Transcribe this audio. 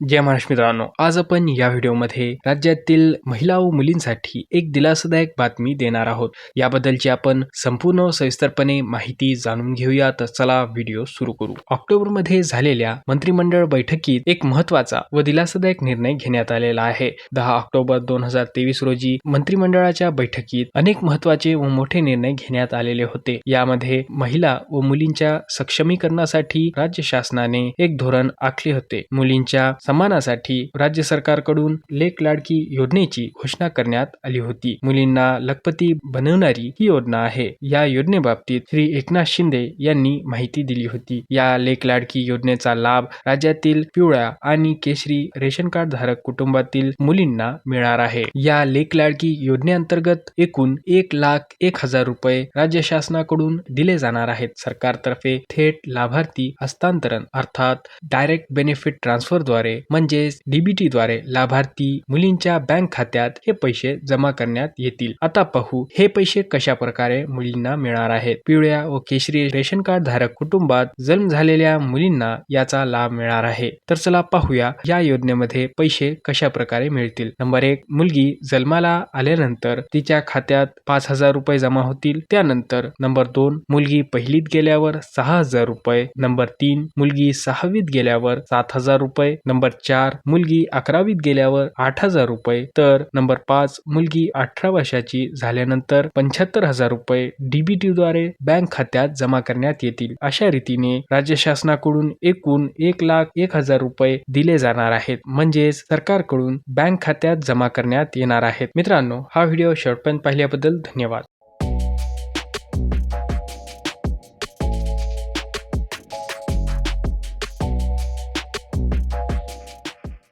जय महाराष्ट्र मित्रांनो आज आपण या व्हिडिओमध्ये राज्यातील महिला व मुलींसाठी एक दिलासादायक बातमी देणार आहोत. याबद्दलची आपण संपूर्ण सविस्तरपणे माहिती जाणून घेऊया तर चला व्हिडिओ सुरू करू. ऑक्टोबरमध्ये झालेल्या मंत्रिमंडळ बैठकीत एक महत्त्वाचा व दिलासादायक निर्णय घेण्यात आलेला आहे. दहा ऑक्टोबर दोन हजार तेवीस रोजी मंत्रिमंडळाच्या बैठकीत अनेक महत्त्वाचे व मोठे निर्णय घेण्यात आलेले होते. यामध्ये महिला व मुलींच्या सक्षमीकरणासाठी राज्य शासनाने एक धोरण आखले होते. मुलींच्या सन्मानासाठी राज्य सरकारकडून लेक लाडकी योजनेची घोषणा करण्यात आली होती. मुलींना लखपती बनवणारी ही योजना आहे. या योजनेबाबतीत श्री एकनाथ शिंदे यांनी माहिती दिली होती. या लेक लाडकी योजनेचा लाभ राज्यातील पिवळ्या आणि केशरी रेशन कार्ड धारक कुटुंबातील मुलींना मिळणार आहे. या लेक लाडकी योजनेअंतर्गत एकूण एक लाख एक हजार रुपये राज्य शासनाकडून दिले जाणार आहेत. सरकारतर्फे थेट लाभार्थी हस्तांतरण अर्थात डायरेक्ट बेनिफिट ट्रान्सफरद्वारे म्हणजेच डीबीटी द्वारे लाभार्थी मुलींच्या बँक खात्यात हे पैसे जमा करण्यात येतील. आता पाहू हे पैसे कशा प्रकारे मुलींना मिळणार आहेत? पिवळ्या व केशरी रेशन कार्ड धारक कुटुंबात जन्म झालेल्या मुलींना याचा लाभ मिळणार आहे. तर चला पाहूया या योजनेमध्ये पैसे कशा प्रकारे मिळतील? नंबर एक मुलगी जन्माला आल्यानंतर तिच्या खात्यात पाच हजार रुपये जमा होतील. त्यानंतर नंबर दोन मुलगी पहिलीत गेल्यावर सहा हजार रुपये. नंबर तीन मुलगी सहावीत गेल्यावर सात हजार रुपये. नंबर नंबर चार मुलगी अकरावीत गेल्यावर आठ हजार रुपये तर नंबर पाच मुलगी अठरा वर्षाची झाल्यानंतर पंच्याहत्तर हजार रुपये डीबीटी द्वारे बँक खात्यात जमा करण्यात येतील. अशा रीतीने राज्य शासनाकडून एकूण एक लाख एक हजार रुपये दिले जाणार आहेत. म्हणजेच सरकारकडून बँक खात्यात जमा करण्यात येणार आहेत. मित्रांनो हा व्हिडिओ शेवटपर्यंत पाहिल्याबद्दल धन्यवाद.